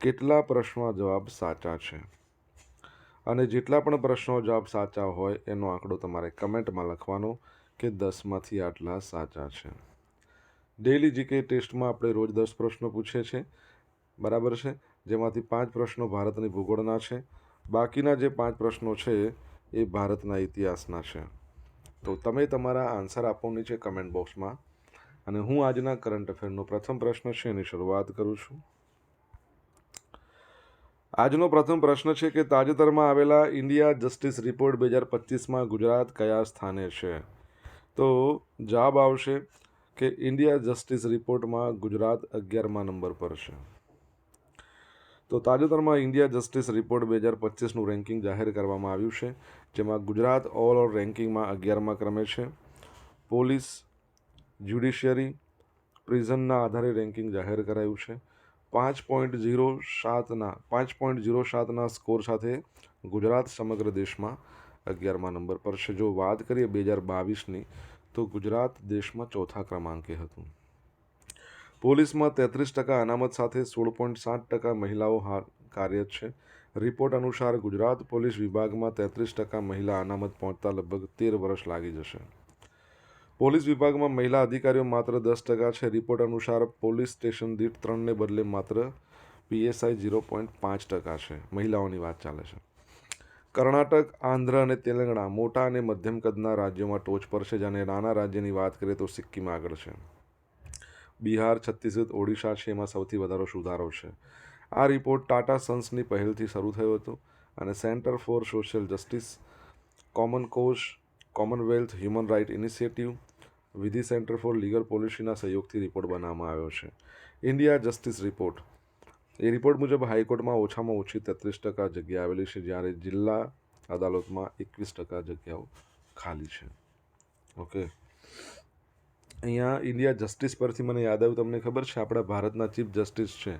કેટલા પ્રશ્નો જવાબ સાચા છે? અને જેટલા પણ પ્રશ્નો જવાબ સાચા હોય, એનો આંકડો તમારે કમેન્ટમાં લખવાનો કે દસમાંથી આટલા સાચા છે. ડેઇલી જીકે ટેસ્ટમાં આપણે રોજ દસ પ્રશ્નો પૂછીએ છીએ. બરાબર છે? જેમાંથી પાંચ પ્રશ્નો ભારતની ભૂગોળના છે. બાકીના જે પાંચ પ્રશ્નો છે, એ ભારતના ઇતિહાસના છે. તો તમે તમારા આન્સર આપો છે કમેન્ટ બોક્સમાં. અને હું આજના કરંટ અફેરનો પ્રથમ પ્રશ્ન છે, એની શરૂઆત કરું છું. આજનો પ્રથમ પ્રશ્ન છે કે તાજેતરમાં આવેલા ઇન્ડિયા જસ્ટિસ રિપોર્ટ બે હજાર પચીસમાં ગુજરાત કયા સ્થાને છે? તો જવાબ આવશે કે ઇન્ડિયા જસ્ટિસ રિપોર્ટમાં ગુજરાત અગિયારમા નંબર પર છે. તો તાજેતરમાં ઇન્ડિયા જસ્ટિસ રિપોર્ટ બે હજાર પચીસનું રેન્કિંગ જાહેર કરવામાં આવ્યું છે, જેમાં ગુજરાત ઓવરઓલ રેન્કિંગમાં અગિયારમા ક્રમે છે. પોલીસ, જ્યુડિશિયરી, પ્રિઝનના આધારે રેન્કિંગ જાહેર કરાયું છે. પાંચ પોઈન્ટ ઝીરો સાતના, પાંચ પોઈન્ટ ઝીરો સાતના સ્કોર સાથે ગુજરાત સમગ્ર દેશમાં અગિયારમા નંબર પર છે. જો વાત કરીએ બે હજાર બાવીસની, તો ગુજરાત દેશમાં ચોથા ક્રમાંકે હતું. પોલીસમાં તેત્રીસ ટકા અનામત સાથે સોળ પોઈન્ટ સાત ટકા મહિલાઓ હાર કાર્યરત છે. રિપોર્ટ અનુસાર ગુજરાત પોલીસ વિભાગમાં તેત્રીસ ટકા મહિલા અનામત પહોંચતા લગભગ તેર વર્ષ લાગી જશે. પોલીસ વિભાગમાં મહિલા અધિકારીઓ માત્ર દસ ટકા છે. રિપોર્ટ અનુસાર પોલીસ સ્ટેશન દીઠ ત્રણને બદલે માત્ર પીએસઆઈ ઝીરો પોઈન્ટ પાંચ ટકા છે. મહિલાઓની વાત ચાલે છે. કર્ણાટક, આંધ્ર અને તેલંગણા મોટા અને મધ્યમ કદના રાજ્યોમાં ટોચ પર છે. જ્યારે નાના રાજ્યની વાત કરીએ તો સિક્કિમ આગળ છે. બિહાર, છત્તીસગઢ, ઓડિશા છે. એમાં સૌથી વધારે સુધારો છે. આ રિપોર્ટ ટાટા સન્સની પહેલથી શરૂ થયો હતો અને centre for social justice common cause commonwealth human right initiative Vidhi centre for legal પોલિસીના સહયોગથી રિપોર્ટ બનાવવામાં આવ્યો છે. India justice report. એ રિપોર્ટ મુજબ હાઈકોર્ટમાં ઓછામાં ઓછી તેત્રીસ ટકા જગ્યા આવેલી છે, જ્યારે જિલ્લા અદાલતમાં એકવીસ ટકા જગ્યાઓ ખાલી છે. ઓકે. અહીંયા ઇન્ડિયા જસ્ટિસ પરથી મને યાદ આવ્યું, તમને ખબર છે, આપણા ભારતના ચીફ જસ્ટિસ છે.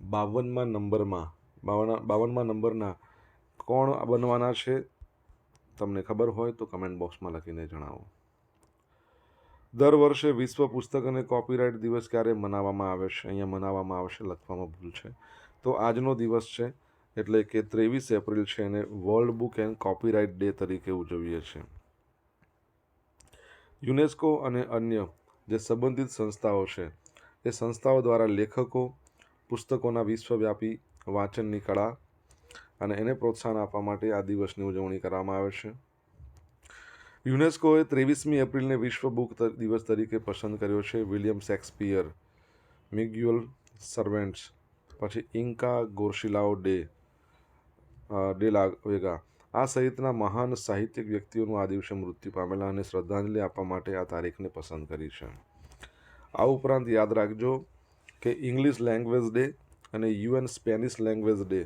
બાવનમાં નંબરમાં, બાવન, બાવનમાં નંબરના કોણ બનવાના છે, તમને ખબર હોય તો કમેન્ટ બોક્સમાં લખીને જણાવો. દર વર્ષે વિશ્વ પુસ્તક અને કોપીરાઇટ દિવસ ક્યારે મનાવવામાં આવે છે? અહીંયા મનાવવામાં આવશે, લખવામાં ભૂલ છે. તો આજનો દિવસ છે, એટલે કે ત્રેવીસ એપ્રિલ છે એને world book and copyright day તરીકે ઉજવીએ છીએ. યુનેસ્કો અને અન્ય જે સંબંધિત સંસ્થાઓ છે, એ સંસ્થાઓ દ્વારા લેખકો, પુસ્તકોના વિશ્વવ્યાપી વાંચનની કળા અને એને પ્રોત્સાહન આપવા માટે આ દિવસની ઉજવણી કરવામાં આવે છે. યુનેસ્કોએ ત્રેવીસમી એપ્રિલને વિશ્વ બુક દિવસ તરીકે પસંદ કર્યો છે વિલિયમ શેક્સપિયર, મિગ્યુઅલ સર્વેન્ટ્સ, પછી ઇન્કા ગોર્શિલાઓ ડે ડેલા વેગા. આ સહિતના મહાન સાહિત્યિક વ્યક્તિઓનું આ દિવસે મૃત્યુ પામેલા અને શ્રદ્ધાંજલિ આપવા માટે આ તારીખને પસંદ કરી છે. આ ઉપરાંત યાદ રાખજો કે ઇંગ્લિશ લેંગ્વેજ ડે અને યુએન સ્પેનિશ લેંગ્વેજ ડે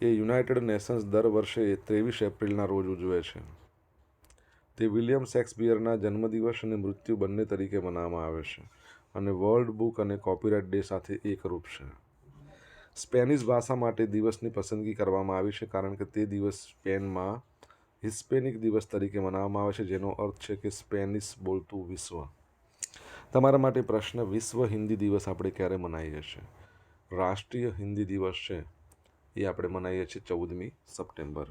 એ યુનાઇટેડ નેશન્સ દર વર્ષે ત્રેવીસ એપ્રિલના રોજ ઉજવે છે. તે વિલિયમ શેક્સપિયરના જન્મદિવસ અને મૃત્યુ બંને તરીકે મનાવવામાં આવે છે અને વર્લ્ડ બુક અને કોપીરાઇટ ડે સાથે એકરૂપ છે. સ્પેનિશ ભાષા માટે દિવસની પસંદગી કરવામાં આવી છે કારણ કે તે દિવસ સ્પેનમાં હિસ્પેનિક દિવસ તરીકે મનાવવામાં આવે છે, જેનો અર્થ છે કે સ્પેનિશ બોલતું વિશ્વ. તમારા માટે પ્રશ્ન, વિશ્વ હિન્દી દિવસ આપણે ક્યારે મનાવીએ છીએ? રાષ્ટ્રીય હિન્દી દિવસ છે એ આપણે મનાવીએ છીએ ચૌદમી સપ્ટેમ્બર.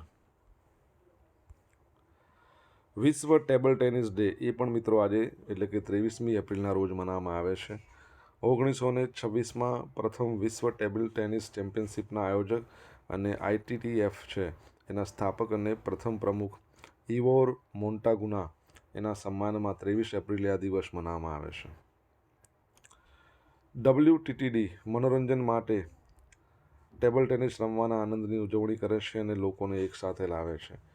વિશ્વ ટેબલ ટેનિસ ડે એ પણ મિત્રો આજે, એટલે કે ત્રેવીસમી એપ્રિલના રોજ મનાવવામાં આવે છે. ઓગણીસો ને છવ્વીસમાં પ્રથમ વિશ્વ ટેબલ ટેનિસ ચેમ્પિયનશિપના આયોજક અને આઈટીટીએફ છે. એના સ્થાપક અને પ્રથમ પ્રમુખ ઇવોર મોન્ટાગુના. એના સન્માનમાં ત્રેવીસ એપ્રિલે આ દિવસ મનાવવામાં આવે છે. ડબલ્યુ ટીટીડી મનોરંજન માટે ટેબલ ટેનિસ રમવાના આનંદની ઉજવણી કરે છે અને લોકોને એકસાથે લાવે છે.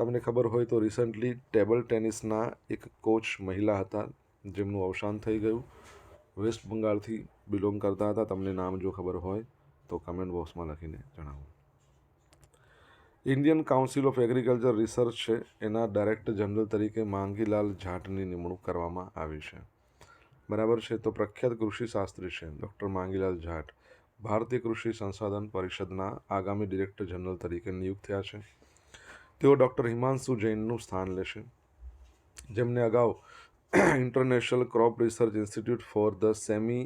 તમને ખબર હોય તો રિસન્ટલી ટેબલ ટેનિસના એક કોચ મહિલા હતા, જેમનું અવસાન થઈ ગયું. વેસ્ટ બંગાળથી બિલોંગ કરતા હતા. તમને નામ જો ખબર હોય તો કમેન્ટ બોક્સમાં લખીને જણાવો. Indian council of agriculture research છે. એના ડાયરેક્ટર જનરલ તરીકે માંગીલાલ જાટની નિમણૂક કરવામાં આવી છે. બરાબર છે? તો પ્રખ્યાત કૃષિશાસ્ત્રી છે ડૉક્ટર માંગીલાલ જાટ. ભારતીય કૃષિ સંસાધન પરિષદના આગામી ડિરેક્ટર જનરલ તરીકે નિયુક્ત થયા છે. તેઓ ડૉક્ટર હિમાંશુ જૈનનું સ્થાન લેશે. જેમને અગાઉ international crop research institute for the semi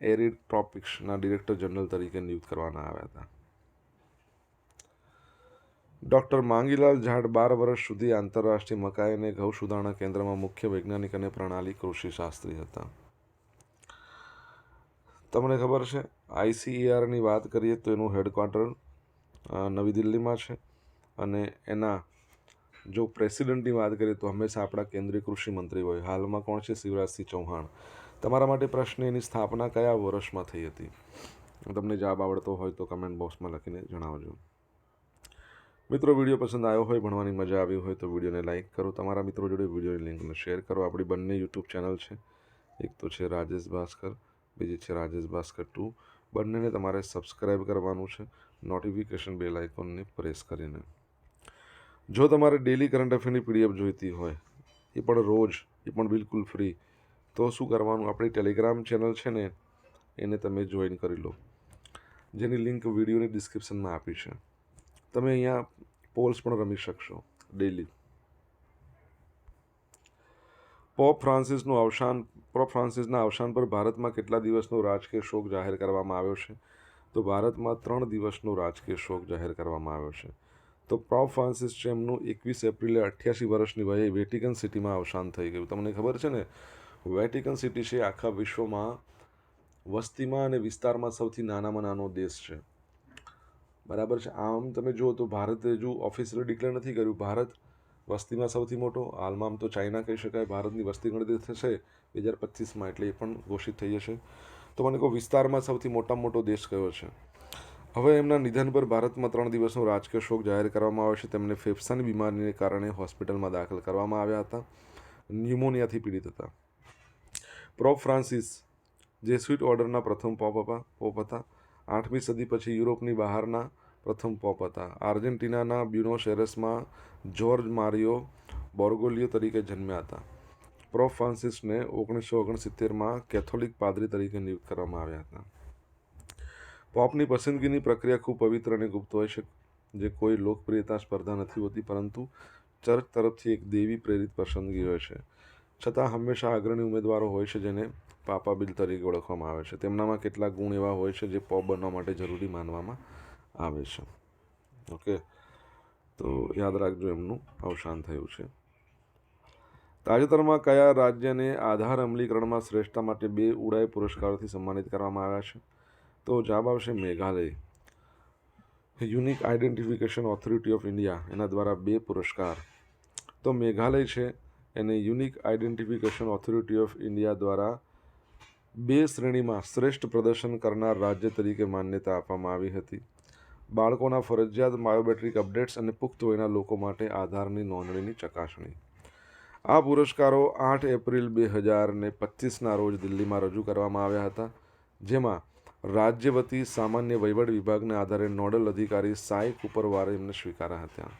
arid ટ્રોપિક્સના director general તરીકે નિયુક્ત કરવામાં આવ્યા હતા. ડૉક્ટર માંગીલાલ ઝાડ બાર વર્ષ સુધી આંતરરાષ્ટ્રીય મકાઈ અને ઘઉં સુધારણા કેન્દ્રમાં મુખ્ય વૈજ્ઞાનિક અને પ્રણાલી કૃષિ શાસ્ત્રી હતા. તમને ખબર છે આઈસીઈઆરની વાત કરીએ તો એનું હેડક્વાર્ટર નવી દિલ્હીમાં છે. અને એના જો પ્રેસિડેન્ટની વાત કરીએ તો હંમેશા આપણા કેન્દ્રીય કૃષિ મંત્રી હોય. હાલમાં કોણ છે? શિવરાજસિંહ ચૌહાણ. તમારા માટે પ્રશ્ન એની સ્થાપના કયા વર્ષમાં થઈ હતી? તમને જવાબ આવડતો હોય તો કમેન્ટ બોક્સમાં લખીને જણાવજો. મિત્રો, વીડિયો પસંદ આવ્યો હોય, ભણવાની મજા આવી હોય તો વિડીયોને લાઇક કરો. તમારા મિત્રો જોડે વિડીયોની લિંકને શેર કરો. આપણી બંને યુટ્યુબ ચેનલ છે. એક તો છે રાજેશ ભાસ્કર, બીજી છે રાજેશ ભાસ્કર ટુ. બંનેને તમારે સબસ્ક્રાઇબ કરવાનું છે. નોટિફિકેશન બેલ આઇકોનને પ્રેસ કરીને. જો તમારે ડેલી કરંટ અફેરની પીડીએફ જોઈતી હોય, એ પણ રોજ, એ પણ બિલકુલ ફ્રી તો શું કરવાનું? આપણી ટેલિગ્રામ ચેનલ છે ને, એને તમે જોઈન કરી લો. જેની લિંક વિડીયોની ડિસ્ક્રિપ્શનમાં આપી છે. તમે અહીંયા પોલ્સ પણ રમી શકશો ડેલી પોપ ફ્રાન્સિસનું અવસાન પોપ ફ્રાન્સિસના અવસાન પર ભારતમાં કેટલા દિવસનો રાજકીય શોક જાહેર કરવામાં આવ્યો છે? તો ભારતમાં ત્રણ દિવસનો રાજકીય શોક જાહેર કરવામાં આવ્યો છે. તો પોપ ફ્રાન્સિસ છે એમનું એકવીસ એપ્રિલે અઠ્યાસી વર્ષની વયે વેટિકન સિટીમાં અવસાન થઈ ગયું. તમને ખબર છે ને? વેટિકન સિટી છે આખા વિશ્વમાં વસ્તીમાં અને વિસ્તારમાં સૌથી નાનામાં નાનો દેશ છે. બરાબર છે? આમ તમે જુઓ તો ભારતે હજુ ઓફિશિયલી ડિક્લેર નથી કર્યું. ભારત વસ્તીમાં સૌથી મોટો, હાલમાં આમ તો ચાઇના કહી શકાય, ભારતની વસ્તી ગણતરી થશે બે હજાર પચીસમાં, એટલે એ પણ ઘોષિત થઈ જશે. તો મને કહો વિસ્તારમાં સૌથી મોટામાં મોટો દેશ કયો છે? હવે એમના નિધન પર ભારતમાં ત્રણ દિવસનો રાજકીય શોક જાહેર કરવામાં આવ્યો છે. તેમને ફેફસાની બીમારીને કારણે હોસ્પિટલમાં દાખલ કરવામાં આવ્યા હતા. ન્યુમોનિયાથી પીડિત હતા. પ્રોપ ફ્રાન્સિસ જેસ્વિટ ઓર્ડરના પ્રથમ પોપ હતા પોપ હતા. આઠમી સદી પછી યુરોપની બહારના પ્રથમ પોપ હતા. આર્જેન્ટિનાના બ્યુનોસ એરેસમાં જ્યોર્જ મારિયો બોર્ગોલિયો તરીકે જન્મ્યા હતા. પ્રોપ ફ્રાન્સિસને ઓગણીસો ઓગણસિત્તેરમાં કેથોલિક પાદરી તરીકે નિયુક્ત કરવામાં આવ્યા હતા. પોપની પસંદગીની પ્રક્રિયા ખૂબ પવિત્ર અને ગુપ્ત હોય છે, જે કોઈ લોકપ્રિયતા સ્પર્ધા નથી હોતી, પરંતુ ચર્ચ તરફથી એક દેવી પ્રેરિત પસંદગી હોય છે. છતાં હંમેશા અગ્રણી ઉમેદવારો હોય છે, જેને પાપા બિલ તરીકે ઓળખવામાં આવે છે. તેમનામાં કેટલાક ગુણ એવા હોય છે, જે પોપ બનવા માટે જરૂરી માનવામાં આવે છે. ઓકે? તો યાદ રાખજો એમનું, અવસાન થયું છે. તાજેતરમાં કયા રાજ્યને આધાર અમલીકરણમાં શ્રેષ્ઠતા માટે બે ઉડાઈ પુરસ્કારોથી સન્માનિત કરવામાં આવ્યા છે? તો જવાબ આવશે Meghalaya unique identification authority of India એના દ્વારા બે પુરસ્કાર તો મેઘાલય છે એને unique identification authority of India દ્વારા બે શ્રેણીમાં શ્રેષ્ઠ પ્રદર્શન કરનાર રાજ્ય તરીકે માન્યતા આપવામાં આવી હતી બાળકોના ફરજિયાત બાયોમેટ્રિક અપડેટ્સ અને પુખ્ત વયના લોકો માટે આધારની નોંધણીની ચકાસણી આ પુરસ્કારો આઠ એપ્રિલ બે હજાર ને પચીસના રોજ દિલ્હીમાં રજૂ કરવામાં આવ્યા હતા જેમાં રાજ્ય વતી સામાન્ય વહીવટ વિભાગના આધારે નોડલ અધિકારી સાઈ કુપરવારે એમને સ્વીકાર્યા હતા.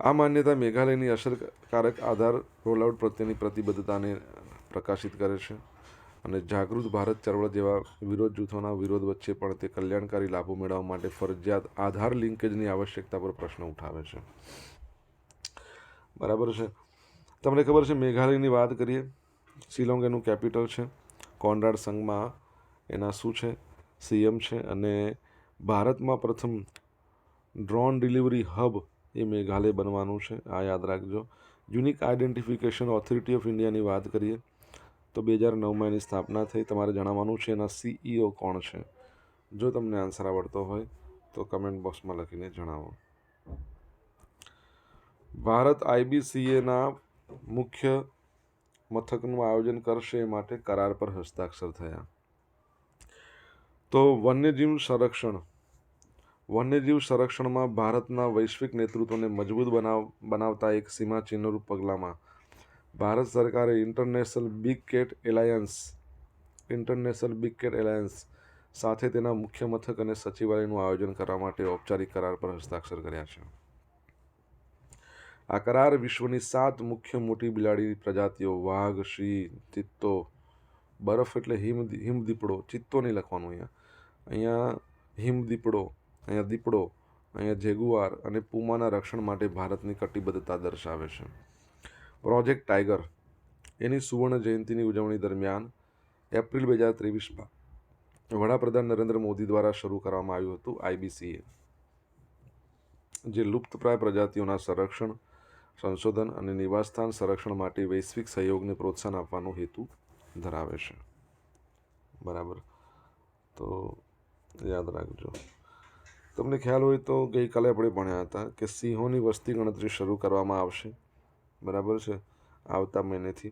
આ માન્યતા મેઘાલયની અસરકારક આધાર રોલઆઉટ પ્રત્યેની પ્રતિબદ્ધતાને પ્રકાશિત કરે છે અને જાગૃત ભારત ચળવળ જેવા વિરોધ જૂથોના વિરોધ વચ્ચે પણ તે કલ્યાણકારી લાભો મેળવવા માટે ફરજિયાત આધાર લિંકેજની આવશ્યકતા પર પ્રશ્ન ઉઠાવે છે. બરાબર છે. તમને ખબર છે, મેઘાલયની વાત કરીએ શિલોંગ એનું કેપિટલ છે. કોનરાડ સંઘમાં એના શું છે? સીએમ છે અને ભારતમાં પ્રથમ ડ્રોન ડિલિવરી હબ એ મેઘાલય બનવાનું છે. આ યાદ રાખજો. યુનિક આઇડેન્ટિફિકેશન ઓથોરિટી ઓફ ઇન્ડિયાની વાત કરીએ, તો બે હજાર નવમાં એની સ્થાપના થઈ. તમારે જણાવવાનું છે એના સીઈઓ કોણ છે? જો તમને આન્સર આવડતો હોય, તો કમેન્ટ બોક્સમાં લખીને જણાવો. ભારત આઈબીસીએના મુખ્ય મથકનું આયોજન કરશે એ માટે કરાર પર હસ્તાક્ષર થયા. તો વન્યજીવ સંરક્ષણ. વન્યજીવ સંરક્ષણમાં ભારતના વૈશ્વિક નેતૃત્વને મજબૂત બનાવ, બનાવતા એક સીમાચિહ્નરૂપ પગલામાં ભારત સરકારે international big cat alliance, international big cat alliance સાથે તેના મુખ્ય મથક અને સચિવાલયનું આયોજન કરવા માટે ઔપચારિક કરાર પર હસ્તાક્ષર કર્યા છે. આ કરાર વિશ્વની સાત મુખ્ય મોટી બિલાડી પ્રજાતિઓ, વાઘ, સિંહ, ચિત્તો, બરફ એટલે હિમ, હિમદીપડો ચિત્તો નહીં લખવાનું અહીંયા. અહીંયા હિમ દીપડો અહીંયા દીપડો, અહીંયા જેગુઆર અને પુમાના રક્ષણ માટે ભારતની કટિબદ્ધતા દર્શાવે છે. પ્રોજેક્ટ ટાઈગર, એની સુવર્ણ જયંતિની ઉજવણી દરમિયાન એપ્રિલ બે હજાર ત્રેવીસમાં વડાપ્રધાન નરેન્દ્ર મોદી દ્વારા શરૂ કરવામાં આવ્યું હતું આઈબીસીએ જે લુપ્તપ્રાય પ્રજાતિઓના સંરક્ષણ, સંશોધન અને નિવાસસ્થાન સંરક્ષણ માટે વૈશ્વિક સહયોગને પ્રોત્સાહન આપવાનો હેતુ ધરાવે છે. બરાબર? તો યાદ રાખજો. તમને ખ્યાલ હોય તો ગઈકાલે આપણે ભણ્યા હતા કે સિંહોની વસ્તી ગણતરી શરૂ કરવામાં આવશે. બરાબર છે? આવતા મહિનેથી.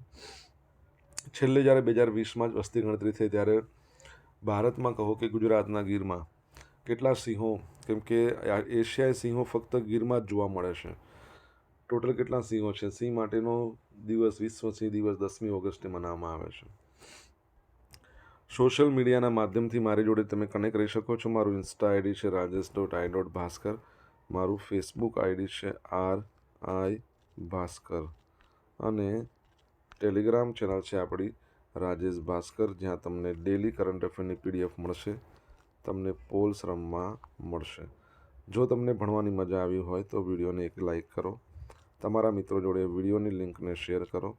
છેલ્લે જ્યારે બે હજાર વીસમાં જ વસ્તી ગણતરી થઈ ત્યારે ભારતમાં કહો કે ગુજરાતના ગીરમાં કેટલા સિંહો, કેમ કે એશિયાઈ સિંહો ફક્ત ગીરમાં જ જોવા મળે છે. ટોટલ કેટલા સિંહો છે? સિંહ માટેનો દિવસ વિશ્વ સિંહ દિવસ દસમી ઓગસ્ટે મનાવવામાં આવે છે. સોશિયલ મીડિયાના માધ્યમથી મારી જોડે તમે કનેક્ટ રહી શકો છો. મારું ઇન્સ્ટા આઈડી છે Rajesh dot I dot Bhaskar મારું ફેસબુક આઈડી છે આર આઈ ભાસ્કર. અને ટેલિગ્રામ ચેનલ છે આપણી રાજેશ ભાસ્કર. જ્યાં તમને ડેલી કરંટ અફેરની પીડીએફ મળશે. તમને પોલ્સ રમવા મળશે. જો તમને ભણવાની મજા આવી હોય તો વિડીયોને એક લાઈક કરો. તમારા મિત્રો જોડે વિડીયોની લિંકને શેર કરો.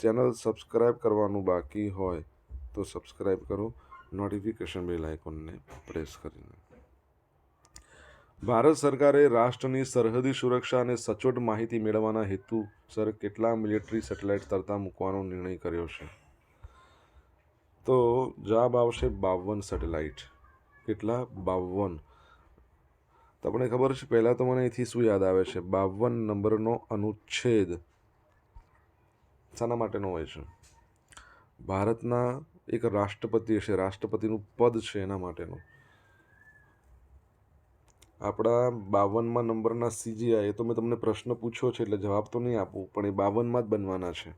ચેનલ સબસ્ક્રાઈબ કરવાનું બાકી હોય તો સબસ્ક્રાઈબ કરો, નોટિફિકેશન બેલ આઇકોનને પ્રેસ કરીને. ભારત સરકારે રાષ્ટ્રની સરહદી સુરક્ષા અને સચોટ માહિતી મેળવવાના હેતુસર કેટલા મિલિટરી સેટેલાઇટ તરતા મૂકવાનો નિર્ણય કર્યો છે? તો જવાબ આવશે બાવન સેટેલાઇટ. કેટલા? બાવન. તમને ખબર છે, પહેલાં તો મને અહીંથી શું યાદ આવે છે? બાવન નંબરનો અનુચ્છેદ. શાના માટેનો હોય છે. ભારતના એક રાષ્ટ્રપતિ હશે. રાષ્ટ્રપતિનું પદ છે એના માટેનું. આપણા બાવનમાં નંબરના સીજીઆઈ, એ તો મેં તમને પ્રશ્ન પૂછ્યો છે એટલે જવાબ તો નહીં આપું, પણ એ બાવનમાં જ બનવાના છે.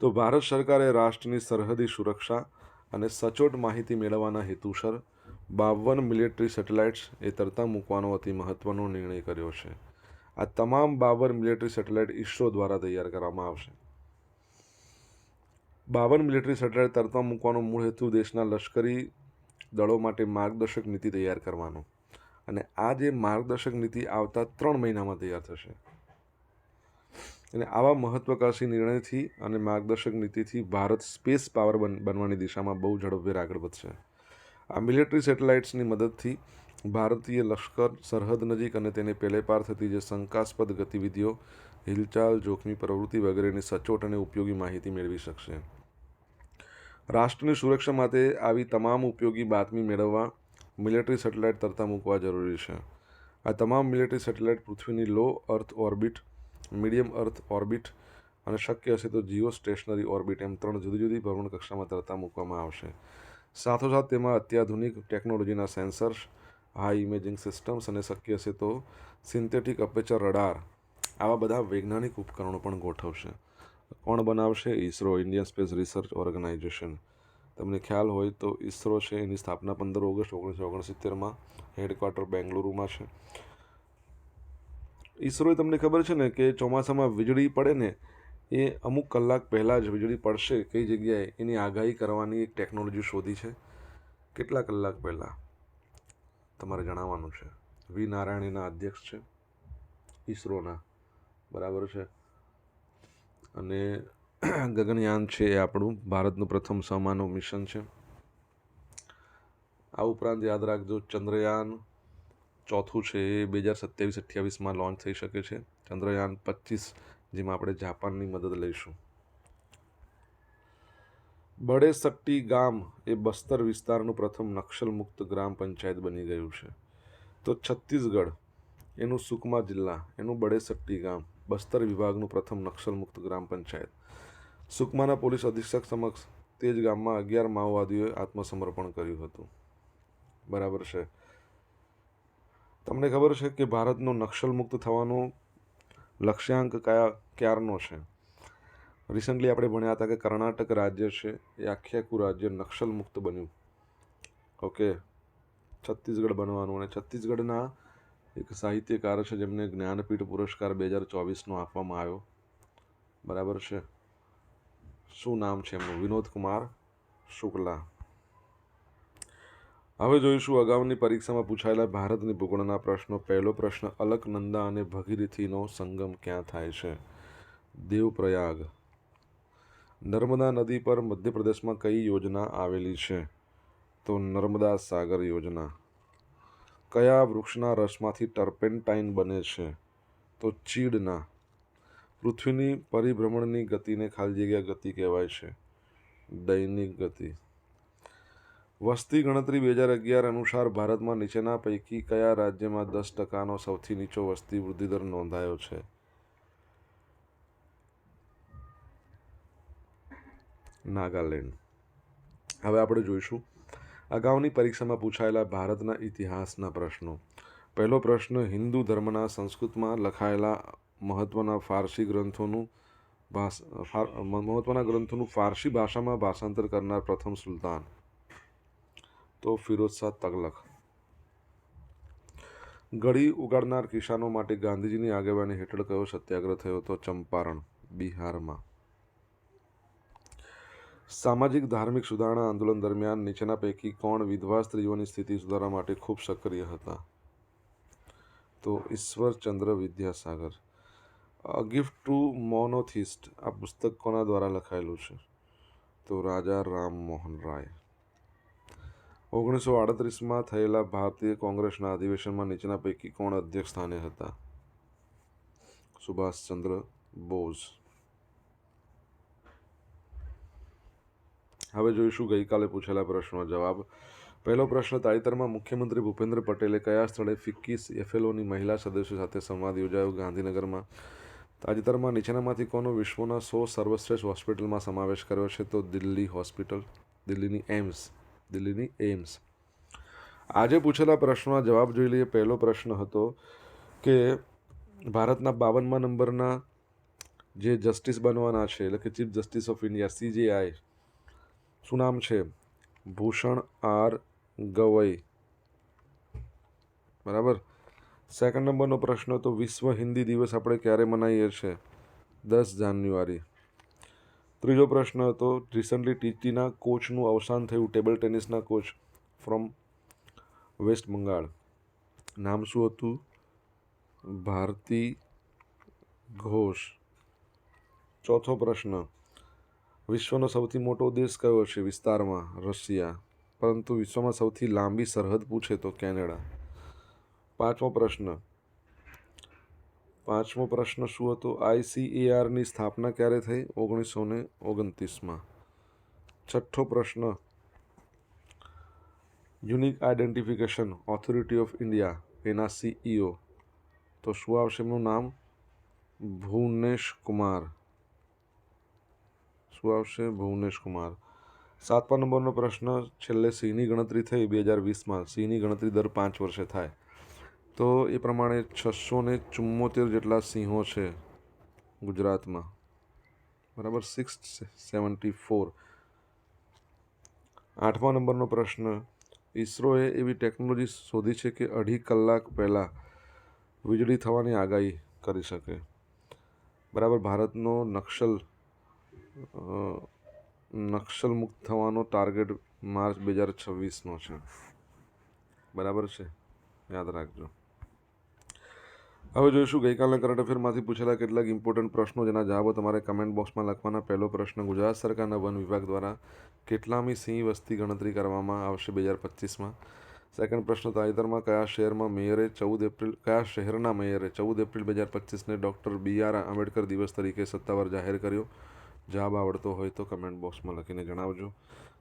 તો ભારત સરકારે રાષ્ટ્રની સરહદી સુરક્ષા અને સચોટ માહિતી મેળવવાના હેતુસર બાવન મિલિટરી સેટેલાઇટ્સ એ તરતા મૂકવાનો અતિ મહત્વનો નિર્ણય કર્યો છે. આ તમામ બાવન મિલિટરી સેટેલાઇટ ઇસરો દ્વારા તૈયાર કરવામાં આવશે. બાવન મિલિટરી સેટેલાઇટ તરતા મૂકવાનો મૂળ હેતુ દેશના લશ્કરી દળો માટે માર્ગદર્શક નીતિ તૈયાર કરવાનો. અને આ જે માર્ગદર્શક નીતિ આવતા ત્રણ મહિનામાં તૈયાર થશે. અને આવા મહત્વકાંક્ષી નિર્ણયથી અને માર્ગદર્શક નીતિથી ભારત સ્પેસ પાવર બન, બનવાની દિશામાં બહુ ઝડપભેર આગળ વધશે. આ મિલિટરી સેટેલાઇટ્સની મદદથી ભારતીય લશ્કર સરહદ નજીક અને તેને પેલે પાર થતી જે શંકાસ્પદ ગતિવિધિઓ, હિલચાલ, જોખમી પ્રવૃત્તિ વગેરેની સચોટ અને ઉપયોગી માહિતી મેળવી શકશે. રાષ્ટ્રની સુરક્ષા માટે આવી તમામ ઉપયોગી બાતમી મેળવવા મિલિટરી સેટેલાઇટ તરતા મૂકવા જરૂરી છે. આ તમામ મિલિટરી સેટેલાઇટ પૃથ્વીની low earth orbit, medium earth orbit અને શક્ય હશે તો જીઓ સ્ટેશનરી ઓર્બિટ એમ ત્રણ જુદી જુદી ભ્રમણ કક્ષામાં તરતા મૂકવામાં આવશે. સાથોસાથ તેમાં અત્યાધુનિક ટેકનોલોજીના સેન્સર્સ, હાઈ ઇમેજિંગ સિસ્ટમ્સ અને શક્ય હશે તો સિન્થેટિક અપેચર રડાર આવા બધા વૈજ્ઞાનિક ઉપકરણો પણ ગોઠવશે. કોણ બનાવશે? ISRO Indian space research organisation. તમને ખ્યાલ હોય તો ઇસરો છે, એની સ્થાપના પંદર ઓગસ્ટ ઓગણીસો ઓગણસિત્તેરમાં હેડક્વાર્ટર બેંગલુરુમાં છે. ઇસરોએ તમને ખબર છે ને કે ચોમાસામાં વીજળી પડે ને, એ અમુક કલાક પહેલાં જ વીજળી પડશે. કઈ જગ્યાએ? એની આગાહી કરવાની એક ટેકનોલોજી શોધી છે. કેટલા કલાક પહેલાં? તમારે જણાવવાનું છે. વી નારાયણીના અધ્યક્ષ છે. ઈસરોના. બરાબર છે? અને ગગનયાન છે એ આપણું ભારતનું પ્રથમ સમાનવ મિશન છે. આ ઉપરાંત યાદ રાખજો ચંદ્રયાન ચોથું છે એ બે હજાર સત્યાવીસ અઠ્યાવીસમાં લોન્ચ થઈ શકે છે. ચંદ્રયાન પચીસ, જેમાં આપણે જાપાનની મદદ લઈશું. બડેસટ્ટી ગામ એ બસ્તર વિસ્તારનું પ્રથમ નક્સલ મુક્ત ગ્રામ પંચાયત બની ગયું છે. તો છત્તીસગઢ, એનું સુકમા જિલ્લા, એનું બડેસટ્ટી ગામ બસ્તર વિભાગનું પ્રથમ નક્સલ મુક્ત ગ્રામ પંચાયત. સુકમાના પોલીસ અધિક્ષક સમક્ષ તે જ ગામમાં અગિયાર માઓવાદીઓએ આત્મસમર્પણ કર્યું હતું. બરાબર છે. તમને ખબર છે કે ભારતનો નક્સલ મુક્ત થવાનો લક્ષ્યાંક કયા ક્યારનો છે? રિસન્ટલી આપણે ભણ્યા હતા કે કર્ણાટક રાજ્ય છે, એ આખે આખું રાજ્ય નક્સલ મુક્ત બન્યું. ઓકે છત્તીસગઢ બનવાનું અને છત્તીસગઢના એક સાહિત્યકાર છે જેમને જ્ઞાનપીઠ પુરસ્કાર બે હજાર ચોવીસનો આપવામાં આવ્યો. બરાબર છે? શું નામ છે એમનું? વિનોદ કુમાર શુક્લા. હવે જોઈશું અગાઉની પરીક્ષામાં પૂછાયેલા ભારતની ભૂગોળના પ્રશ્નો. પહેલો પ્રશ્ન, અલકનંદા અને ભગીરથીનો સંગમ ક્યાં થાય છે? દેવપ્રયાગ. નર્મદા નદી પર મધ્યપ્રદેશમાં કઈ યોજના આવેલી છે? તો નર્મદા સાગર યોજના. કયા વૃક્ષના રસમાંથી ટર્પેન્ટાઇન બને છે? તો ચીડના. પૃથ્વીની પરિભ્રમણની ગતિને ખાલી જગ્યા ગતિ કહેવાય છે. દૈનિક ગતિ. વસ્તી ગણતરી બે હજાર અગિયાર અનુસાર ભારતમાં નીચેના પૈકી કયા રાજ્યમાં દસ ટકાનો સૌથી નીચો વસ્તી વૃદ્ધિદર નોંધાયો છે? નાગાલેન્ડ. હવે આપણે જોઈશું અગાઉની પરીક્ષામાં પૂછાયેલા ભારતના ઇતિહાસના પ્રશ્નો. પહેલો પ્રશ્ન, હિન્દુ ધર્મના સંસ્કૃતમાં લખાયેલા મહત્ત્વના ફારસી ગ્રંથોનું ભાષ મહત્ત્વના ગ્રંથોનું ફારસી ભાષામાં ભાષાંતર કરનાર પ્રથમ સુલતાન. તો ફિરોજ શાહ તગલખ ગળી ઉગાડનાર કિસાનો માટે ગાંધીજીની આગેવાની હેઠળ કયો સત્યાગ્રહ થયો હતો ચંપારણ, બિહારમાં. સામાજિક ધાર્મિક સુધારણા આંદોલન દરમિયાન નીચેના પૈકી કોણ વિધવા સ્ત્રીઓની સ્થિતિ સુધારવા માટે ખૂબ સક્રિય હતા? તો Ishwarchandra Vidyasagar. Gift to monotheist. આ પુસ્તક કોના દ્વારા લખાયેલું છે? તો રાજા રામ મોહન રાય. ઓગણીસો આડત્રીસમાં થયેલા ભારતીય કોંગ્રેસના અધિવેશનમાં નીચેના પૈકી કોણ અધ્યક્ષ સ્થાને હતા? સુભાષચંદ્ર બોઝ. હવે જોઈશું ગઈકાલે પૂછેલા પ્રશ્નનો જવાબ. પહેલો પ્રશ્ન, તાજેતરમાં મુખ્યમંત્રી ભૂપેન્દ્ર પટેલે કયા સ્થળે ફિક્કી એફએલઓની મહિલા સદસ્યો સાથે સંવાદ યોજાયો? ગાંધીનગરમાં તાજેતરમાં નીચેનામાંથી કોનો વિશ્વના સો સર્વશ્રેષ્ઠ હોસ્પિટલમાં સમાવેશ કર્યો છે? તો દિલ્હી હોસ્પિટલ, દિલ્હીની એમ્સ દિલ્હીની એમ્સ. આજે પૂછેલા પ્રશ્નોના જવાબ જોઈ લઈએ. પહેલો પ્રશ્ન હતો કે ભારતના બાવનમાં નંબરના જે જસ્ટિસ બનવાના છે, એટલે કે chief justice of India, CJI શું નામ છે? ભૂષણ આર ગવઈ. બરાબર? સેકન્ડ નંબરનો પ્રશ્ન તો વિશ્વ હિન્દી દિવસ આપણે ક્યારે મનાવીએ છીએ દસ જાન્યુઆરી. ત્રીજો પ્રશ્ન હતો રિસન્ટલી ટીટીના કોચનું અવસાન થયું, ટેબલ ટેનિસના કોચ ફ્રોમ વેસ્ટ બંગાળ નામ શું હતું? ભારતી ઘોષ. ચોથો પ્રશ્ન. વિશ્વનો સૌથી મોટો દેશ કયો છે વિસ્તારમાં? રશિયા. પરંતુ વિશ્વમાં સૌથી લાંબી સરહદ પૂછે તો કેનેડા. પાંચમો પ્રશ્ન. પાંચમો પ્રશ્ન શું હતો? આઈસીએઆરની સ્થાપના ક્યારે થઈ? ઓગણીસો ને ઓગણત્રીસમાં. છઠ્ઠો પ્રશ્ન. Unique identification authority of India, એના સીઈઓ. તો શું આવશે એમનું નામ? ભુવનેશ કુમાર. શું આવશે ભુવનેશ કુમાર સાતમા નંબરનો પ્રશ્ન છેલ્લે સિંહની ગણતરી થઈ બે હજાર વીસમાં. સિંહની ગણતરી દર પાંચ વર્ષે થાય. તો એ પ્રમાણે છસો ને ચુમ્મોતેર જેટલા સિંહો છે ગુજરાતમાં. બરાબર સિક્સ સેવન્ટી ફોર આઠમા નંબરનો પ્રશ્ન ઈસરોએ એવી ટેકનોલોજી શોધી છે કે અઢી કલાક પહેલાં વીજળી થવાની આગાહી કરી શકે. બરાબર, ભારતનો નક્સલ નક્સલ મુક્ત થવાનો ટાર્ગેટ માર્ચ બે હજાર છવ્વીસનો છે. બરાબર છે? યાદ રાખજો. હવે જોઈશું, ગઈકાલના કરંટ અફેરમાંથી પૂછેલા કેટલાક ઇમ્પોર્ટન્ટ પ્રશ્નો જેના જવાબો તમારે કમેન્ટ બોક્સમાં લખવાના. પહેલો પ્રશ્ન, ગુજરાત સરકારના વન વિભાગ દ્વારા કેટલામી સિંહ વસ્તી ગણતરી કરવામાં આવશે બે હજાર પચીસમાં? સેકન્ડ પ્રશ્ન, તાજેતરમાં કયા શહેરમાં મેયરે ચૌદ એપ્રિલ, કયા શહેરના મેયરે ચૌદ એપ્રિલ બે હજાર પચીસને ડૉક્ટર બી આર આંબેડકર દિવસ તરીકે સત્તાવાર જાહેર કર્યો? જવાબ આવડતો હોય તો કમેન્ટ બોક્સમાં લખીને જણાવજો.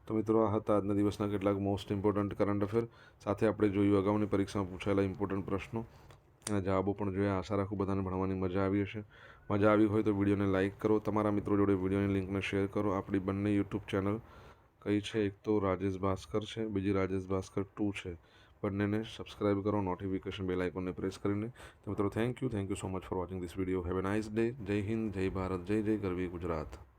તો મિત્રો, આ હતા આજના દિવસના કેટલાક મોસ્ટ ઇમ્પોર્ટન્ટ કરંટ અફેર સાથે આપણે જોયું અગાઉની પરીક્ષામાં પૂછાયેલા ઇમ્પોર્ટન્ટ પ્રશ્નો. એના જવાબો પણ જોયા. આશા રાખું બધાને ભણવાની મજા આવી હશે. મજા આવી હોય તો વિડીયોને લાઇક કરો. તમારા મિત્રો જોડે વિડીયોની લિંકને શેર કરો. આપણી બંને યુટ્યુબ ચેનલ કઈ છે? એક તો રાજેશ ભાસ્કર છે, બીજી રાજેશ ભાસ્કર ટુ છે. બંનેને સબસ્ક્રાઇબ કરો નોટિફિકેશન બેલ આઇકોનને પ્રેસ કરીને. તો મિત્રો thank you thank you so much for watching this video have a nice day જય હિન્દ, જય ભારત, જય જય ગરવી ગુજરાત.